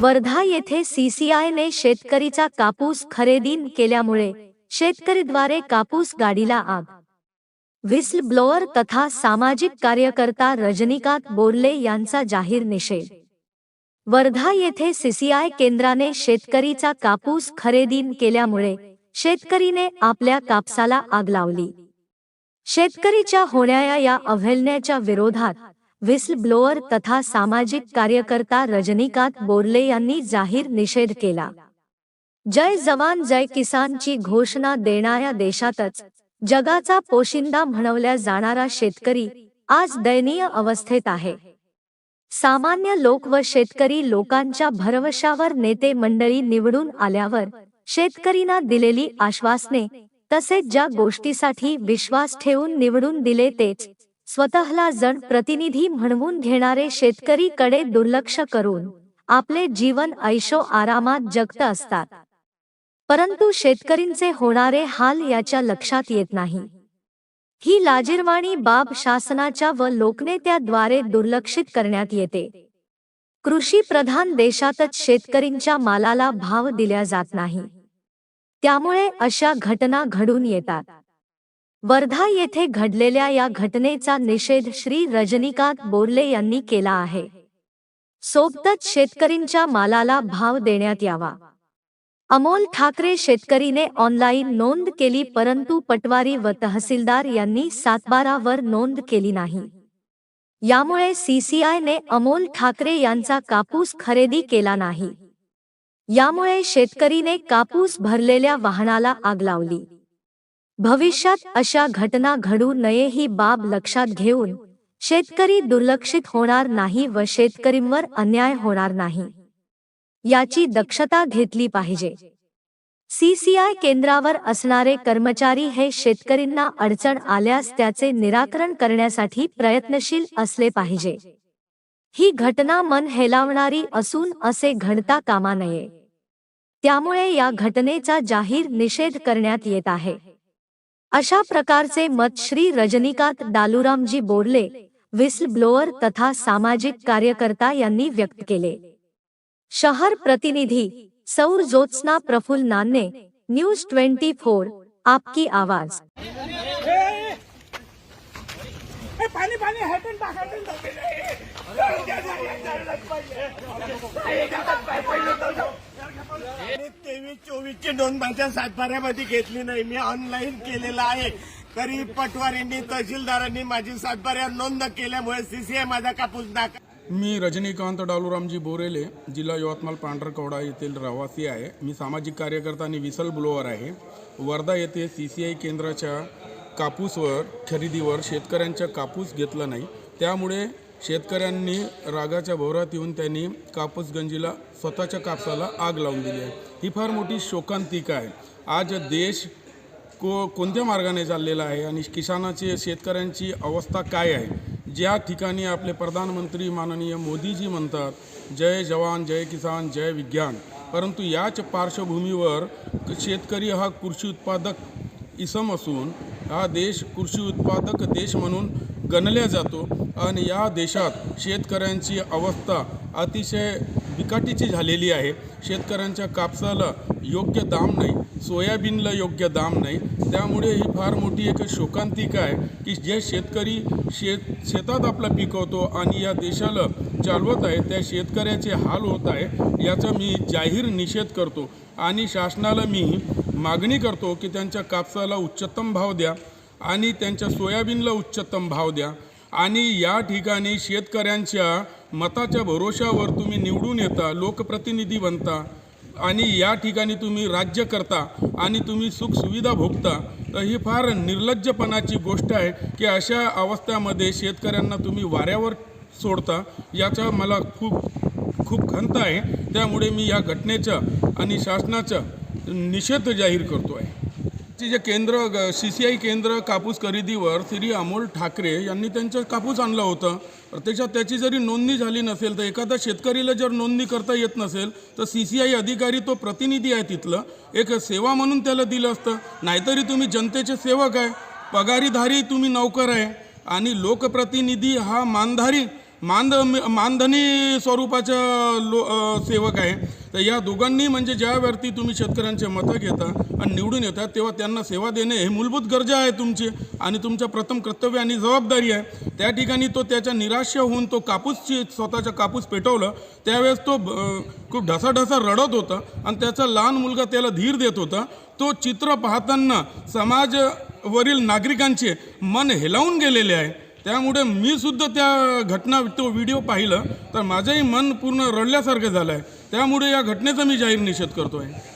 वर्धा येथे सीसीआयने शेतकरीचा कापूस खरेदी केल्यामुळे शेतकरीद्वारे कापूस गाडीला आग. व्हिसल ब्लोअर तथा सामाजिक कार्यकर्ता रजनीकांत बोरले यांचा जाहीर निषेध. वर्धा येथे सीसीआय केंद्राने शेतकरीचा कापूस खरेदी केल्यामुळे शेतकरीने आपल्या कापसाला आग लावली. शेतकरीच्या होण्या या अवहेलनेच्या विरोधात व्हिसल ब्लोअर तथा सामाजिक कार्यकर्ता रजनीकांत बोरले यांनी जाहीर निषेध केला. जय जवान जय किसानची घोषणा देणाऱ्या देशातच जगाचा पोशिंदा म्हणवल्या जाणारा शेतकरी आज दयनीय अवस्थेत आहे. सामान्य लोक व शेतकरी लोकांच्या भरवशावर नेते मंडळी निवडून आल्यावर शेतकरींना दिलेली आश्वासने तसेच ज्या गोष्टीसाठी विश्वास ठेवून निवडून दिले तेच स्वतःला जण प्रतिनिधी म्हणवून घेणारे शेतकरीकडे दुर्लक्ष करून आपले जीवन ऐशो आरामात जगत असतात. परंतु शेतकरींचे होणारे हाल याच्या लक्षात येत नाही. ही लाजिरवाणी बाब शासनाच्या व लोकनेत्याद्वारे दुर्लक्षित करण्यात येते. कृषी प्रधान देशातच शेतकरींच्या मालाला भाव दिल्या जात नाही. त्यामुळे अशा घटना घडून येतात. वर्धा येथे घडलेल्या या घटनेचा निषेध श्री रजनीकांत बोरले यांनी केला आहे. सोबतच शेतकरींच्या मालाला भाव देण्यात यावा. अमोल ठाकरे शेतकरीने ऑनलाईन नोंद केली परंतु पटवारी व तहसीलदार यांनी सातबारावर नोंद केली नाही. यामुळे सीसीआयने अमोल ठाकरे यांचा कापूस खरेदी केला नाही. यामुळे शेतकरीने कापूस भरलेल्या वाहनाला आग लावली. भविष्यात अशा घटना घडू नये ही बाब लक्षात घेऊन शेतकरी दुर्लक्षित होणार नाही व शेतकरींवर अन्याय होणार नाही. याची दक्षता घेतली पाहिजे. सीसीआय केंद्रावर असणारे कर्मचारी हे शेतकरींना अडचण आल्यास त्याचे निराकरण करण्यासाठी प्रयत्नशील असले पाहिजे. ही घटना मन हेलावणारी असून असे घडता कामा नये. त्यामुळे या घटनेचा जाहीर निषेध करण्यात येत आहे. अशा प्रकारचे मत श्री रजनीकांत डालूरामजी बोरले व्हिसल ब्लोअर तथा सामाजिक कार्यकर्ता यांनी व्यक्त केले. शहर प्रतिनिधी सौर Jyotsna Praful Nanne news twenty four, आपकी आवाज़. पाणी पाणी हटून टाक. तेवीस चोवीस नोंद माझ्या सातबाऱ्यामध्ये घेतली नाही. मी ऑनलाईन केलेलं आहे. तरी पटवारींनी तहसीलदारांनी माझी सातबाऱ्या नोंद केल्यामुळे सीसीआय माझा कापूस दाखल. मी रजनीकांत डालूरामजी बोरेले जिल्हा यवतमाळ पांढरकवडा येथील रहिवासी आहे. मी सामाजिक कार्यकर्ता आणि विसल ब्लोअर आहे. वर्धा येथे सी सी आय केंद्राच्या कापूसवर खरेदीवर शेतकऱ्यांचा कापूस घेतला नाही. त्यामुळे शेतकऱ्यांनी रागाच्या भोवरात येऊन त्यांनी कापूस गंजीला स्वतःच्या कापसाला आग लावून दिली आहे. ही फार मोठी शोकांतिका आहे. आज देश को कोणत्या मार्गाने चाललेला आहे आणि किसानाची शेतकऱ्यांची अवस्था काय आहे? ज्या ठिकाणी आपले प्रधानमंत्री माननीय मोदीजी म्हणतात जय जवान जय किसान जय विज्ञान. परंतु याच पार्श्वभूमीवर शेतकरी हा कृषी उत्पादक इसम असून हा देश कृषी उत्पादक देश म्हणून गणल्या जातो आणि या देशात शेतकऱ्यांची अवस्था अतिशय बिकाटीची झालेली आहे. शेतकऱ्यांच्या कापसाला योग्य दाम नाही. सोयाबीनला योग्य दाम नाही. त्यामुळे ही फार मोठी एक शोकांतिका आहे की जे शेतकरी शेत शेतात आपलं पिकवतो आणि या देशाला चालवत आहे त्या शेतकऱ्याचे हाल होत आहे याचा मी जाहीर निषेध करतो. आणि शासनाला मी मागणी करतो की त्यांच्या कापसाला उच्चतम भाव द्या आणि त्यांच्या सोयाबीनला उच्चतम भाव द्या. आणि या ठिकाणी शेतकऱ्यांच्या मताच्या भरोशावर तुम्ही निवडून येता लोकप्रतिनिधी बनता. आणि या ठिकाणी तुम्ही राज्य करता आणि तुम्ही सुखसुविधा भोगता तर ही फार निर्लज्जपणाची गोष्ट आहे की अशा अवस्थामध्ये शेतकऱ्यांना तुम्ही वाऱ्यावर सोडता याचा मला खूप खूप खंत आहे. त्यामुळे मी या घटनेचा आणि शासनाचा निषेध जाहीर करतो आहे ची जे केंद्र सी सी आय केंद्र कापूस खरेदीवर श्री अमोल ठाकरे यांनी त्यांचं कापूस आणलं होतं. प्रत्यक्षात त्याची जरी नोंदणी झाली नसेल तर एखाद्या शेतकरीला जर नोंदणी करता येत नसेल तर सी सी आय अधिकारी तो प्रतिनिधी आहे तिथलं. एक सेवा म्हणून त्याला दिलं असतं. नाहीतरी तुम्ही जनतेचे सेवक आहे. पगारीधारी तुम्ही नौकर आहे. आणि लोकप्रतिनिधी हा मानधारी मानध मानधनी स्वरूपाच्या लो सेवक आहे. तर या दोघांनी म्हणजे ज्यावरती तुम्ही शेतकऱ्यांचे मतं घेता आणि निवडून येतात तेव्हा त्यांना सेवा देणे हे मूलभूत गरजा आहे तुमची आणि तुमचं प्रथम कर्तव्य आणि जबाबदारी आहे. त्या ठिकाणी तो त्याच्या निराश्य होऊन तो कापूसची स्वतःचा कापूस पेटवलं. त्यावेळेस तो खूप ढसाढसा रडत होता आणि त्याचा लहान मुलगा त्याला धीर देत होता. तो चित्र पाहताना समाजवरील नागरिकांचे मन हेलावून गेलेले आहे. त्यामुळे मी सुद्धा त्या घटना तो व्हिडिओ पाहिलं तर माझंही मन पूर्ण रडल्यासारखं झालं आहे त्यामुळे या घटनेचा मी जाहीर निषेध करतो आहे